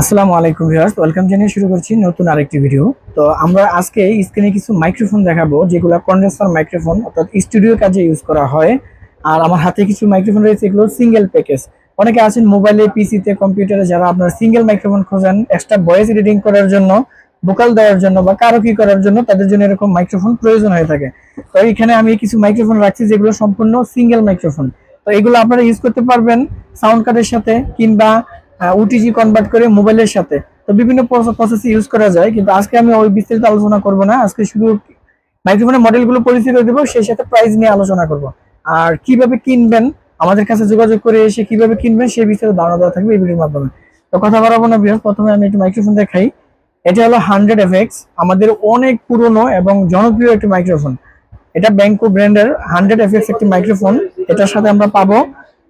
আসসালামু আলাইকুম viewers, welcome জানিয়ে শুরু করছি নতুন আরেকটি ভিডিও। তো আমরা আজকে স্ক্রিনে কিছু মাইক্রোফোন দেখাবো, যেগুলো কন্ডেন্সার মাইক্রোফোন অর্থাৎ স্টুডিও কাজে ইউজ করা হয়। আর আমার হাতে কিছু মাইক্রোফোন রয়েছে, এগুলো সিঙ্গেল প্যাকেজ অনেকে আছেন মোবাইলে পিসিতে কম্পিউটারে যারা আপনার সিঙ্গেল মাইক্রোফোন খোঁজেন এক্সট্রা ভয়েস এডিটিং করার জন্য ভোকাল দেওয়ার জন্য বা কারও কি করার জন্য, তাদের জন্য এরকম মাইক্রোফোন প্রয়োজন হয়ে থাকে। তো এখানে আমি কিছু মাইক্রোফোন রাখছি, যেগুলো সম্পূর্ণ সিঙ্গেল মাইক্রোফোন তো এগুলো আপনারা ইউজ করতে পারবেন সাউন্ড কার্ডের সাথে, কিংবা ওটিজি কনভার্ট করে মোবাইলের সাথে। তো বিভিন্ন প্রসেস ইউজ করা যায়, কিন্তু আজকে আমি ওই বিস্তারিত আলোচনা করব না। আজকে শুধু মাইক্রোফোনের মডেলগুলো পরিচিত দেব, সেই সাথে প্রাইস নিয়ে আলোচনা করব। আর কীভাবে কিনবেন, আমাদের কাছে যোগাযোগ করে এসে কীভাবে কিনবেন, সেই বিষয়ে ধারণা দেওয়া থাকবে এই ভিডিওর মাধ্যমে। তো কথা বাড়াবো না বিহার প্রথমে আমি একটু মাইক্রোফোন দেখাই। এটা হলো হান্ড্রেড এফএক্স আমাদের অনেক পুরনো এবং জনপ্রিয় একটি মাইক্রোফোন এটা ব্যাংকো ব্র্যান্ডের হান্ড্রেড এফএক্স একটি মাইক্রোফোন এটার সাথে আমরা পাবো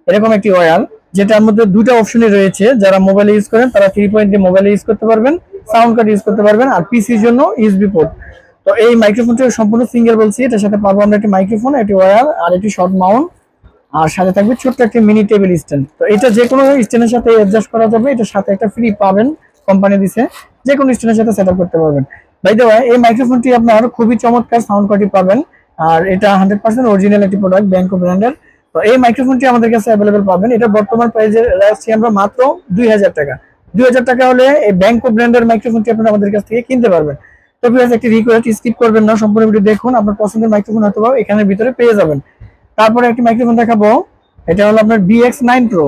এরকম একটি ওয়ার যেটার মধ্যে দুটা অপশনই রয়েছে। যারা মোবাইল ইউজ করেন, তারা থ্রি পয়েন্ট মোবাইল ইউজ করতে পারবেন সাউন্ড কার্ড ইউজ করতে পারবেন, আর পিসির জন্য ইউএসবি পোর্ট তো এই মাইক্রোফোনটি সম্পূর্ণ সিঙ্গেল বলছি, এটার সাথে পাবো আমরা একটি মাইক্রোফোন একটি ওয়্যার আর একটি শর্ট মাউন্ট আর সাথে থাকবে ছোট্ট একটি মিনি টেবিল স্ট্যান্ড তো এটা যে কোনো স্ট্যান্ডের সাথে অ্যাডজাস্ট করা যাবে, এটার সাথে একটা ফ্রি পাবেন কোম্পানি দিছে যে কোনো স্ট্যান্ডের সাথে সেট করতে পারবেন। বাই দ্য এই মাইক্রোফোনটি আপনার খুবই চমৎকার সাউন্ড কোয়ালিটি পাবেন, আর এটা হান্ড্রেড পার্সেন্ট অরিজিনাল একটি প্রোডাক্ট ব্যাংকো ব্র্যান্ডের তো এই মাইক্রোফোনটি আমাদের কাছে অ্যাভেলেবেল পাবেন। এটা বর্তমান প্রাইসে রাখছি আমরা মাত্র দুই হাজার টাকা। দুই হাজার টাকা হলে এই ব্যাংকো ব্র্যান্ডের মাইক্রোফোনটি আপনারা আমাদের কাছ থেকে কিনতে পারবেন। তো ভিউয়ার্স একটি রিকোয়েস্ট স্কিপ করবেন না, সম্পূর্ণ ভিডিও দেখুন, আপনার পছন্দের মাইক্রোফোন হয়তো এখানের ভিতরে পেয়ে যাবেন। তারপরে একটি মাইক্রোফোন দেখাবো। এটা হলো আপনার বিএক্স নাইন প্রো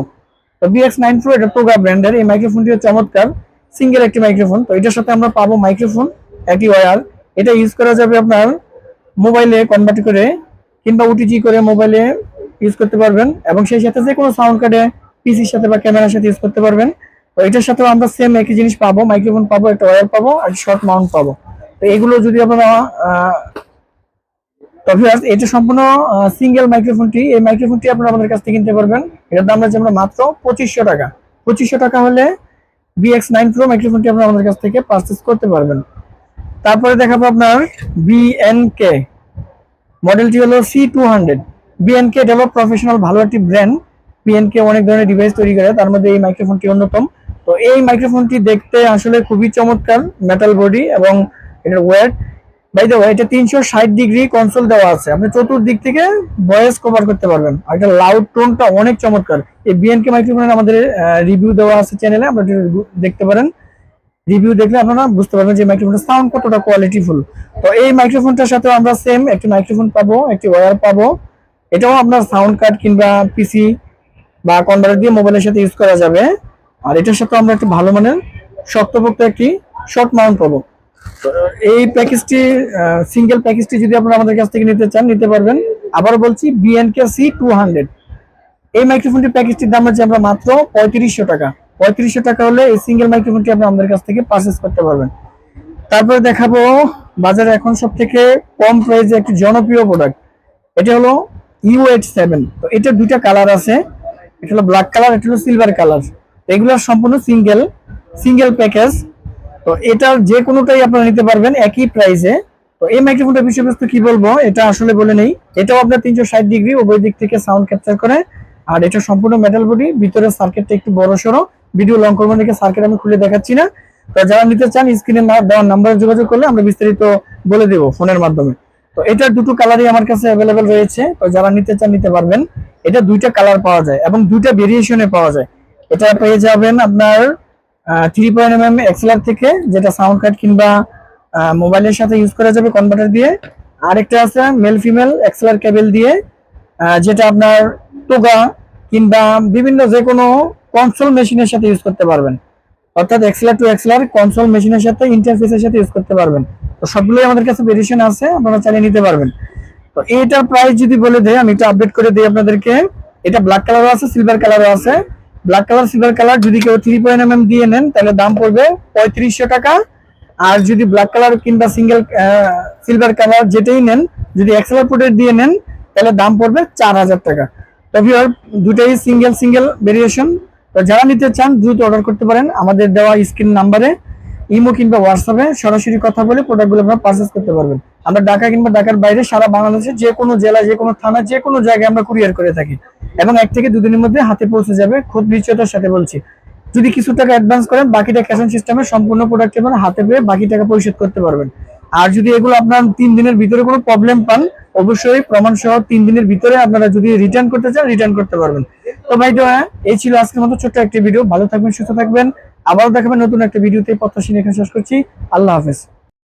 তো বিএক্স নাইন প্রো এটা টোগা ব্র্যান্ডের এই মাইক্রোফোনটিও চমৎকার। সিঙ্গেল একটি মাইক্রোফোন তো এটার সাথে আমরা পাবো মাইক্রোফোন একটি ওয়্যার এটা ইউজ করা যাবে আপনার মোবাইলে কনভার্ট করে কিংবা ওটিজি করে মোবাইলে ইউজ করতে পারবেন এবং সেই সাথে যে কোনো সাউন্ড কার্ডে পিসির সাথে বা ক্যামেরার সাথে ইউজ করতে পারবেন। তো এটার সাথেও আমরা সেম একই জিনিস পাবো। মাইক্রোফোন পাবো, একটা ওয়্যার পাবো, আর শর্ট মাউন্ট পাবো। তো এগুলো যদি আপনারা তবে এটা সম্পূর্ণ সিঙ্গেল মাইক্রোফোনটি এই মাইক্রোফোনটি আপনারা আমাদের কাছ থেকে কিনতে পারবেন। এটার দাম রয়েছে আমরা মাত্র পঁচিশশো টাকা। পঁচিশশো টাকা হলে বিএক্স নাইন প্রো মাইক্রোফোনটি আপনারা আমাদের কাছ থেকে পারচেস করতে পারবেন। তারপরে দেখাবো আপনার বিএনকে মডেলটি হলো সি টু হান্ড্রেড বিএনকে হলো প্রফেশনাল ভালো একটি ব্র্যান্ড বিএনকে অনেক ধরনের ডিভাইস তৈরি করে, তার মধ্যে এই মাইক্রোফোনটি অন্যতম। তো এই মাইক্রোফোনটি দেখতে আসলে খুবই চমৎকার মেটাল বডি এবং এটার ওয়েট বাই দ্য ওয়ে এটা তিনশো ষাট ডিগ্রি কনসোল দেওয়া আছে। আপনি চতুর্দিক থেকে ভয়েস কভার করতে পারবেন। আর এটা লাউড টোনটা অনেক চমৎকার। এই বিএনকে মাইক্রোফোনের আমাদের রিভিউ দেওয়া আছে চ্যানেলে আপনারা দেখতে পারেন। রিভিউ দেখলে আপনারা বুঝতে পারবেন যে মাইক্রোফোনটা সাউন্ড কতটা কোয়ালিটিফুল তো এই মাইক্রোফোনটার সাথে আমরা সেম একটি মাইক্রোফোন পাবো, একটি ওয়্যার পাবো। এটাও আপনার সাউন্ড কার্ড কিংবা পিসি বা কনভার্টার দিয়ে মোবাইলের সাথে ইউজ করা যাবে। আর এটার সাথে আমরা একটি ভালো মানের শক্তপোক্ত একটি শর্ট মাউন্ট পাবো। এই প্যাকেজটি সিঙ্গেল প্যাকেজটি যদি আপনারা আমাদের কাছ থেকে নিতে চান, নিতে পারবেন। আবার বলছি বিএনকে সি টু হান্ড্রেড এই মাইক্রোফোনটি প্যাকেজটির দাম হচ্ছে আমরা মাত্র পঁয়ত্রিশশো টাকা। পঁয়ত্রিশশো টাকা হলে এই সিঙ্গেল মাইক্রোফোনটি আপনি আমাদের কাছ থেকে পারচেস করতে পারবেন। তারপরে দেখাবো বাজারে এখন সব থেকে কম প্রাইসে একটি জনপ্রিয় প্রোডাক্ট এটা হলো ইউ এইট সেভেন তো এটার দুইটা কালার আছে। এটা হলো ব্ল্যাক কালার এটা হলো সিলভার কালার এগুলো সম্পূর্ণ সিঙ্গেল সিঙ্গেল প্যাকেজ তো এটার যে কোনোটাই আপনারা নিতে পারবেন একই প্রাইসে তো এই মাইক্রোফোনটার বিষয়বস্তু কি বলব? এটা আসলে বলে নেই। এটাও আপনার তিনশো ষাট ডিগ্রি উভয় দিক থেকে সাউন্ড ক্যাপচার করে। আর এটা সম্পূর্ণ মেটাল বডি ভিতরে সার্কিটটা একটু বড় সড়ো ভিডিও লং করব দেখে সার্কিট আমি খুলে দেখাচ্ছি না। তো যারা নিতে চান স্ক্রিনে দেওয়ার নাম্বারে যোগাযোগ করলে আমরা বিস্তারিত বলে দেবো ফোনের মাধ্যমে। তো এটার দুটো কালারই আমার কাছে অ্যাভেলেবেল রয়েছে। তো যারা নিতে চান, নিতে পারবেন। এটা দুইটা কালার পাওয়া যায় এবং দুইটা ভেরিয়েশনে পাওয়া যায়। এটা পেয়ে যাবেন আপনার three point M M XLR থেকে, যেটা সাউন্ড কার্ড কিংবা মোবাইলের সাথে ইউজ করা যাবে কনভার্টার দিয়ে। আরেকটা আছে মেল ফিমেল এক্সেলার কেবল দিয়ে যেটা আপনার টোগা কিংবা বিভিন্ন যে কোনো কনসোল মেশিনের সাথে ইউজ করতে পারবেন। অর্থাৎ এক্সেলার টু এক্সেলার কনসোল মেশিনের সাথে ইন্টারফেসের সাথে ইউজ করতে পারবেন। তো সবগুলোই আমাদের কাছে ভেরিয়েশন আছে, আপনারা চালিয়ে নিতে পারবেন। তো এইটার প্রাইস যদি বলে দেয় আমি একটু আপডেট করে দিই আপনাদেরকে। এটা ব্ল্যাক কালারও আছে সিলভার কালারও আছে। ব্ল্যাক কালার সিলভার কালার যদি কেউ থ্রি পয়েন্ট এম দিয়ে নেন, তাহলে দাম পড়বে পঁয়ত্রিশশো টাকা। আর যদি ব্ল্যাক কালার কিংবা সিঙ্গেল সিলভার কালার যেটাই নেন, যদি এক্সেলার পোর্টের দিয়ে নেন, তাহলে দাম পড়বে চার হাজার টাকা। তবে দুটাই সিঙ্গেল সিঙ্গেল ভেরিয়েশন তো যারা নিতে চান, দ্রুত অর্ডার করতে পারেন। আমাদের দেওয়া স্ক্রিন নাম্বারে ইমো কিংবা হোয়াটসঅ্যাপে সরাসরি কথা বলে প্রোডাক্টগুলো আপনারা পারচেস করতে পারবেন। আমরা ঢাকা কিংবা ঢাকার বাইরে সারা বাংলাদেশে যে কোনো জেলা, যে কোনো থানা, যে কোনো জায়গায় আমরা কুরিয়ার করে থাকি। এবং এক থেকে দুদিনের মধ্যে হাতে পৌঁছে যাবে খুব নিশ্চয়তার সাথে বলছি। যদি কিছু টাকা অ্যাডভান্স করেন, বাকিটা ক্যাশ অন সিস্টেমে সম্পূর্ণ প্রোডাক্ট এবং হাতে পেয়ে বাকি টাকা পরিশোধ করতে পারবেন। আর যদি এগুলো আপনার তিন দিনের ভিতরে কোনো প্রবলেম পান, অবশ্যই প্রমাণ সহ তিন দিনের ভিতরে আপনারা যদি রিটার্ন করতে চান রিটার্ন করতে পারবেন। তো ভাই তো হ্যাঁ এই ছিল আজকের মতো ছোট্ট একটি ভিডিও ভালো থাকবেন, সুস্থ থাকবেন। আবারও দেখাবেন নতুন একটা ভিডিওতে। এখানে শেষ করছি। আল্লাহ হাফেজ।